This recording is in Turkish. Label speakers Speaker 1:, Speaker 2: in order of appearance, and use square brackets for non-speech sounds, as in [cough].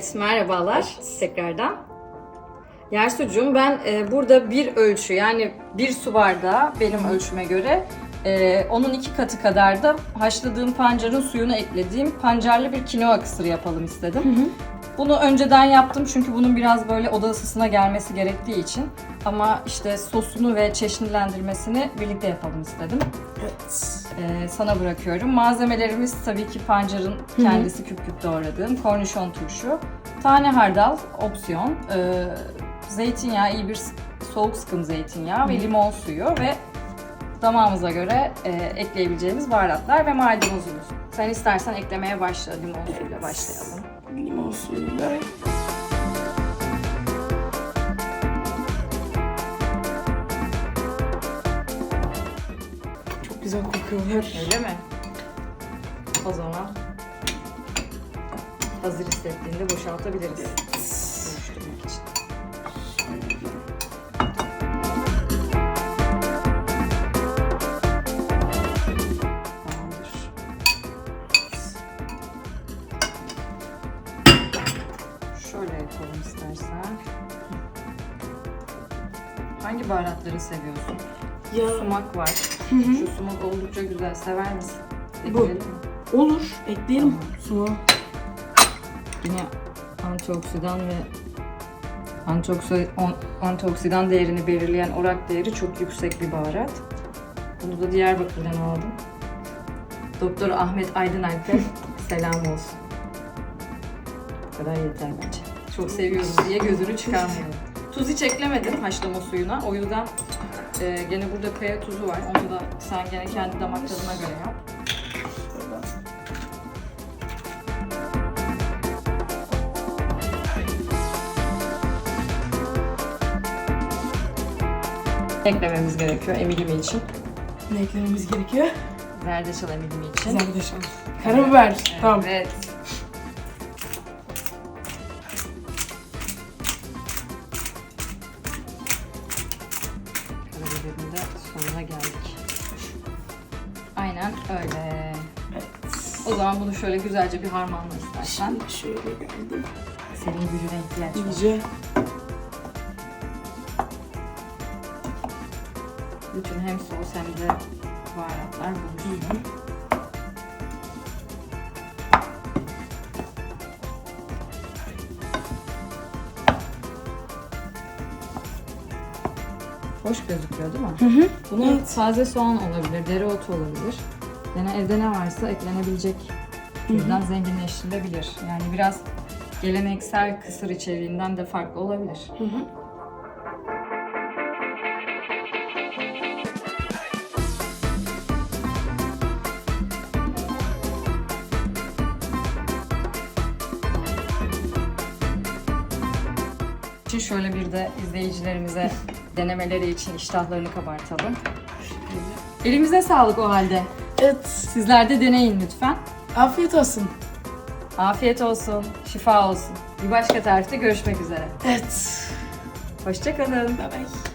Speaker 1: Evet, merhabalar tekrardan. Yersucuğum ben e, burada bir ölçü yani bir su bardağı benim ölçüme göre e, onun iki katı kadar da haşladığım pancarın suyunu eklediğim pancarlı bir kinoa kısırı yapalım istedim. Bunu önceden yaptım çünkü bunun biraz böyle oda ısısına gelmesi gerektiği için. Ama işte sosunu ve çeşnilendirmesini birlikte yapalım istedim.
Speaker 2: Evet.
Speaker 1: Ee, sana bırakıyorum. Malzemelerimiz tabii ki pancarın kendisi küp küp doğradığım, kornişon turşu, tane hardal, opsiyon, ee, zeytinyağı, iyi bir soğuk sıkım zeytinyağı ve limon suyu ve damağımıza göre e, ekleyebileceğimiz baharatlar ve maydanozumuz. Sen istersen eklemeye başla, limon suyuyla başlayalım.
Speaker 2: Limon suyuyla. Çok güzel kokuyorlar.
Speaker 1: Öyle mi? O zaman hazır hissettiğinde boşaltabiliriz. Oluşturmak için. Tamamdır. Şöyle yapalım istersen. Hangi baharatları seviyorsun?
Speaker 2: Ya
Speaker 1: Sumak var.
Speaker 2: Hı hı.
Speaker 1: Şu sumak oldukça güzel. Sever misin?
Speaker 2: Bu.
Speaker 1: Ekleyelim mi?
Speaker 2: olur. Ekleyelim
Speaker 1: Tamam.
Speaker 2: suna.
Speaker 1: Yine antioksidan ve antioksidan, antioksidan değerini belirleyen orak değeri çok yüksek bir baharat. Bunu da Diyarbakır'dan aldım. Doktor Ahmet Aydınalp'e [laughs] selam olsun. Bu kadar yeter bence. Çok seviyoruz diye gözünü çıkarmayalım. Tuz hiç eklemedim haşlama suyuna. O yüzden e, gene burada kaya tuzu var. Onu da sen gene kendi damak tadına göre yap. Eklememiz gerekiyor emilimi için.
Speaker 2: Ne eklememiz gerekiyor?
Speaker 1: Zerdeçal emilimi için.
Speaker 2: Zerdeçal. Karabiber. Tamam.
Speaker 1: Evet. Karabiberin de sonuna geldik. Aynen öyle.
Speaker 2: Evet.
Speaker 1: O zaman bunu şöyle güzelce bir harmanla istersen.
Speaker 2: Şimdi şöyle geldim.
Speaker 1: Senin gücüne ihtiyaç var.
Speaker 2: İyice.
Speaker 1: Bütün hem sos hem de baharatlar buluşsun. Hoş gözüküyor değil mi?
Speaker 2: Hı hı.
Speaker 1: Bunun
Speaker 2: Evet.
Speaker 1: taze soğan olabilir, dereotu olabilir. Yani evde ne varsa eklenebilecek türden zenginleştirilebilir. Yani biraz geleneksel kısır içeriğinden de farklı olabilir.
Speaker 2: Hı hı.
Speaker 1: Için şöyle bir de izleyicilerimize denemeleri için iştahlarını kabartalım. Elimize sağlık o halde.
Speaker 2: Evet.
Speaker 1: Sizler de deneyin lütfen.
Speaker 2: Afiyet olsun.
Speaker 1: Afiyet olsun, şifa olsun. Bir başka tarifte görüşmek üzere.
Speaker 2: Evet.
Speaker 1: Hoşçakalın.
Speaker 2: Bye bye.